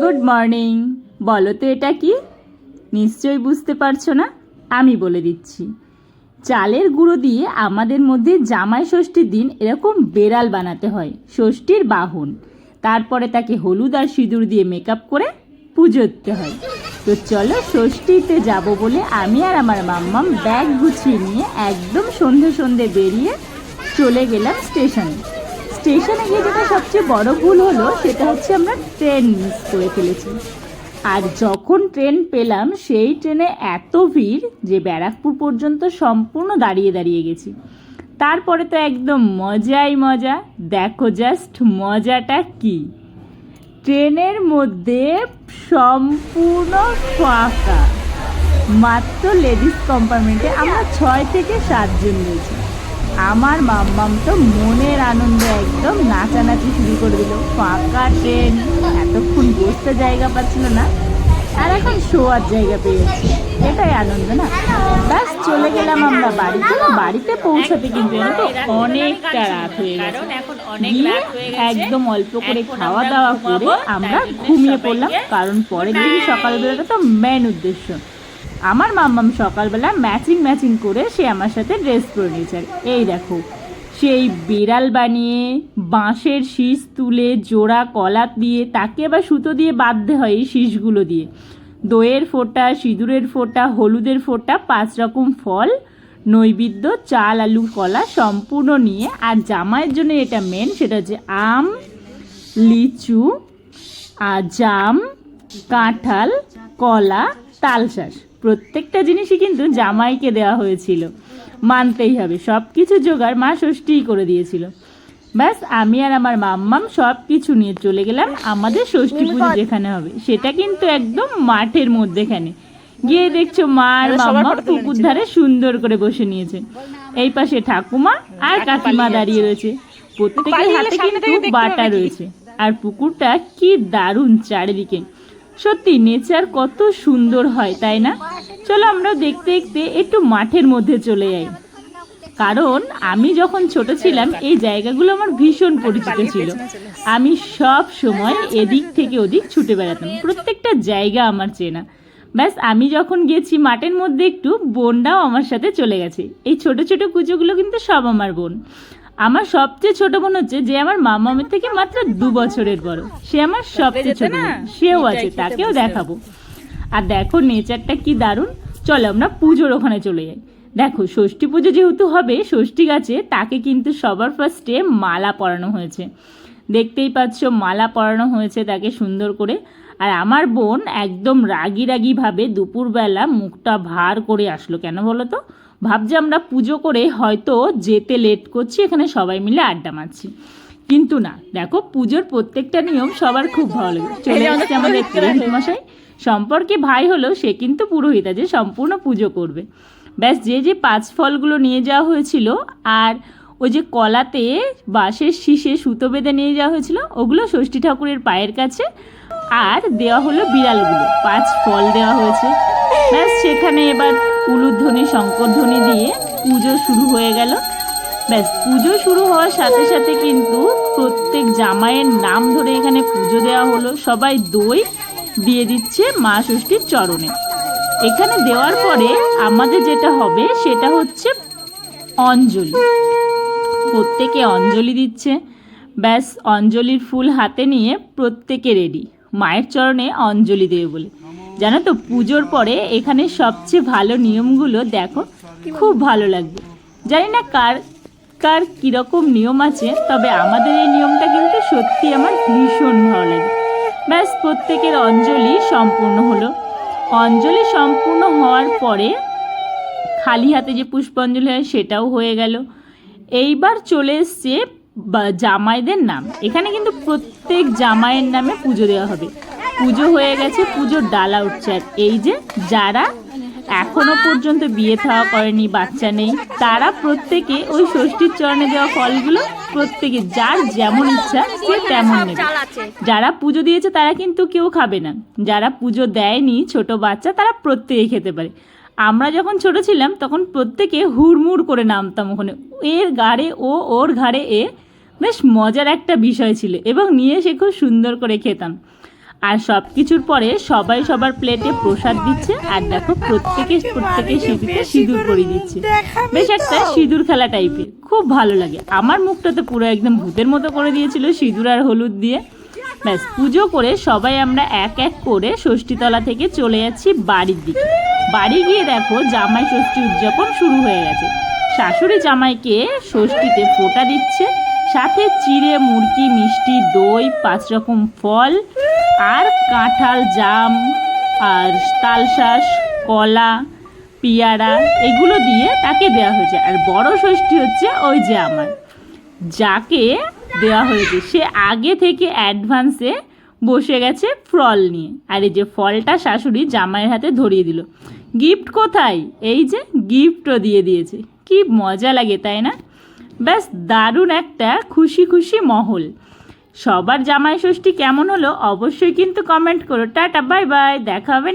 Good morning বলো তো এটা কি? নিশ্চয়ই বুঝতে পারছ না? আমি বলে দিচ্ছি। চালের গুঁড়ো দিয়ে আমাদের মধ্যে জামাই ষষ্ঠীর দিন এরকম বেড়াল বানাতে হয়, ষষ্ঠীর বাহন। তারপরে তাকে হলুদ আর সিঁদুর দিয়ে মেকআপ করে পুজোতে হয়। তো চলো ষষ্ঠীতে যাব বলে আমি আর আমার মাম্মাম ব্যাগ গুছিয়ে নিয়ে একদম সন্ধে সন্ধে বেরিয়ে চলে গেলাম স্টেশনে স্টেশনে গিয়ে যেটা সবচেয়ে বড় ভুল হলো, সেটা হচ্ছে আমরা ট্রেন মিস করে ফেলেছি। আর যখন ট্রেন পেলাম, সেই ট্রেনে এত ভিড় যে ব্যারাকপুর পর্যন্ত সম্পূর্ণ দাঁড়িয়ে দাঁড়িয়ে গেছি। তারপরে তো একদম মজাই মজা। দেখো জাস্ট মজাটা কি? ট্রেনের মধ্যে সম্পূর্ণ ফাঁকা। মাত্র লেডিস কম্পার্টমেন্টে আমরা ছয় থেকে সাতজন রয়েছি। আমার মাম্মাম তো মনের আনন্দে একদম নাচানাচি শুরু করে দিল। ফাঁকা ট্রেন এতক্ষণ বসতে জায়গা পাচ্ছিল না আর এখন শোয়ার জায়গা পেয়ে যাচ্ছে এটাই আনন্দ না? ব্যাস চলে গেলাম আমরা বাড়িতে। বাড়িতে পৌঁছাতে কিন্তু তো অনেকটা রাত হয়ে গেছে। গিয়ে একদম অল্প করে খাওয়া দাওয়া করে আমরা ঘুমিয়ে পড়লাম। কারণ পরের দিন সকালবেলাটা তো মেন উদ্দেশ্য। আমার মাম্মাম সকালবেলা ম্যাচিং ম্যাচিং করে সে আমার সাথে ড্রেস পরে নিয়েছে। এই দেখো, সেই বিড়াল বানিয়ে, বাঁশের শীষ তুলে, জোড়া কলা দিয়ে, তাকে আবার সুতো দিয়ে বাঁধতে হয় এই শীষগুলো দিয়ে। দইয়ের ফোঁটা, সিঁদুরের ফোঁটা, হলুদের ফোঁটা, পাঁচ রকম ফল, নৈবেদ্য, চাল, আলু, কলা সম্পূর্ণ নিয়ে। আর জামাইয়ের জন্য এটা মেন সেটা হচ্ছে আম, লিচু আর জাম, কাঁঠাল, কলা তালশাঁস প্রত্যেকটা জিনিসই কিন্তু জামাইকে দেওয়া হয়েছিল। মানতেই হবে সব কিছু জোগাড় মা ষষ্ঠীই করে দিয়েছিল। ব্যাস আমি আর আমার মাম্মাম সব কিছু নিয়ে চলে গেলাম আমাদের ষষ্ঠী পুজো যেখানে হবে। সেটা কিন্তু একদম মাঠের মধ্যেখানে। গিয়ে দেখছ মা আর মাম্মা পুকুর ধারে সুন্দর করে বসে নিয়েছে। এই পাশে ঠাকুমা আর কাকিমা দাঁড়িয়ে রয়েছে। প্রত্যেকের হাতে কিন্তু বাটা রয়েছে। আর পুকুরটা কি দারুণ চারিদিকে। সত্যি নেচার কত সুন্দর হয়, তাই না? চলো আমরা দেখতে দেখতে একটু মাঠের মধ্যে চলে যাই। কারণ আমি যখন ছোট ছিলাম, এই জায়গাগুলো আমার ভীষণ পরিচিত ছিল। আমি সব সময় এদিক থেকে ওদিক ছুটে বেড়াতাম। প্রত্যেকটা জায়গা আমার চেনা। ব্যাস, আমি যখন গেছি মাঠের মধ্যে একটু বোনটাও আমার সাথে চলে গেছে। এই ছোট ছোট কুচোগুলো কিন্তু সব আমার বোন। আমার সবচেয়ে ছোট বোন হচ্ছে যে আমার মামামের থেকে মাত্র দু বছরের বড়। সে আমার সবচেয়ে ছোট বোন। সেও আছে তাকেও দেখাবো। আর দেখো নেচারটা কি দারুণ। চলো আমরা পুজোর ওখানে চলে যাই। দেখো ষষ্ঠী পুজো যেহেতু হবে ষষ্ঠী গাছে তাকে কিন্তু সবার ফার্স্টে মালা পরানো হয়েছে। দেখতেই পাচ্ছ মালা পরানো হয়েছে তাকে সুন্দর করে। আর আমার বোন একদম রাগি রাগি ভাবে দুপুরবেলা মুখটা ভার করে আসলো। কেন বলো তো? ভাবছে আমরা পুজো করে হয়তো যেতে লেট করছি এখানে সবাই মিলে আড্ডা মারছি। কিন্তু না দেখো পুজোর প্রত্যেকটা নিয়ম সবার খুব ভালো লাগে। চলে এসছে আমাদের পুরোহিত মশাই। সম্পর্কে ভাই হলো সে কিন্তু পুরোহিত যে সম্পূর্ণ পুজো করবে। ব্যাস যে যে পাঁচ ফলগুলো নিয়ে যাওয়া হয়েছিল আর ওই যে কলাতে বাঁশের শীষে সুতো বেঁধে নিয়ে যাওয়া হয়েছিল ওগুলো ষষ্ঠী ঠাকুরের পায়ের কাছে। আর দেওয়া হলো বিড়ালগুলো পাঁচ ফল দেওয়া হয়েছে। ব্যাস সেখানে এবার উলুধ্বনি, শঙ্করধ্বনি দিয়ে পুজো শুরু হয়ে গেল। ব্যাস, পুজো শুরু হওয়ার সাথে সাথে কিন্তু প্রত্যেক জামাইয়ের নাম ধরে এখানে পুজো দেওয়া হলো। সবাই দই দিয়ে দিচ্ছে মা ষষ্ঠীর চরণে। এখানে দেওয়ার পরে আমাদের যেটা হবে সেটা হচ্ছে অঞ্জলি। প্রত্যেকে অঞ্জলি দিচ্ছে। ব্যাস, অঞ্জলির ফুল হাতে নিয়ে প্রত্যেকে রেডি মায়ের চরণে অঞ্জলি দেবে বলে। জানো তো, পুজোর পরে এখানে সবচেয়ে ভালো নিয়মগুলো দেখো, খুব ভালো লাগবে। জানি না কার কার কীরকম নিয়ম আছে, তবে আমাদের এই নিয়মটা কিন্তু সত্যি আমার ভীষণ ভালো লাগে। ব্যাস, প্রত্যেকের অঞ্জলি সম্পূর্ণ হলো। অঞ্জলি সম্পূর্ণ হওয়ার পরে খালি হাতে যে পুষ্পাঞ্জলি হয় সেটাও হয়ে গেল। এইবার চলে এসছে জামাইদের নাম। এখানে কিন্তু প্রত্যেক জামাইয়ের নামে পুজো দেওয়া হবে। পুজো হয়ে গেছে, পুজোর ডালা উঠছে। আর এই যে যারা এখনও পর্যন্ত বিয়ে থাওয়া করেনি, বাচ্চা নেই, তারা প্রত্যেকে ওই ষষ্ঠীর চরণে দেওয়া ফলগুলো প্রত্যেকে যার যেমন ইচ্ছা সে তেমন নেবে। যারা পুজো দিয়েছে, তারা কিন্তু কেউ খাবে না। যারা পুজো দেয়নি, ছোট বাচ্চা, তারা প্রত্যেকে খেতে পারে। আমরা যখন ছোট ছিলাম, তখন প্রত্যেকে হুড়মুড় করে নামতাম ওখানে। এর ঘাড়ে ও, ওর ঘাড়ে এ, বেশ মজার একটা বিষয় ছিল। এবং নিয়ে সে খুব সুন্দর করে খেতাম। আর সব কিছুর পরে সবাই সবার প্লেটে প্রসাদ দিচ্ছে আর দেখো প্রত্যেকে প্রত্যেকে সিঁদুরে সিঁদুর পরিয়ে দিচ্ছে। বেশ একটা সিঁদুর খেলা টাইপের খুব ভালো লাগে। আমার মুখটা তো পুরো একদম ভূতের মতো করে দিয়েছিল সিঁদুর আর হলুদ দিয়ে। ব্যাস, পুজো করে সবাই আমরা এক এক করে ষষ্ঠীতলা থেকে চলে যাচ্ছি বাড়ির দিকে। বাড়ি গিয়ে দেখো জামাই ষষ্ঠী উদযাপন শুরু হয়ে গেছে। শাশুড়ি জামাইকে ষষ্ঠীতে ফোঁটা দিচ্ছে। সাথে চিড়ে মুরকি মিষ্টি, দই, পাঁচ রকম ফল আর কাঁঠাল, জাম আর তালশাঁস কলা, পিয়ারা এগুলো দিয়ে তাকে দেওয়া হয়েছে। আর বড় ষষ্ঠী হচ্ছে ওই যে আমার। যাকে দেওয়া হয়েছে। সে আগে থেকে অ্যাডভান্সে বসে গেছে ফল নিয়ে। আর এই যে ফলটা শাশুড়ি জামাইয়ের হাতে ধরিয়ে দিল। গিফট কোথায়? এই যে গিফটও দিয়ে দিয়েছে। কি মজা লাগে, তাই না? ব্যাস, দারুণ একটা খুশি খুশি মহল। সবার জামাই ষষ্ঠী কেমন হলো অবশ্যই কিন্তু কমেন্ট করো। টাটা বাই বাই দেখা হবে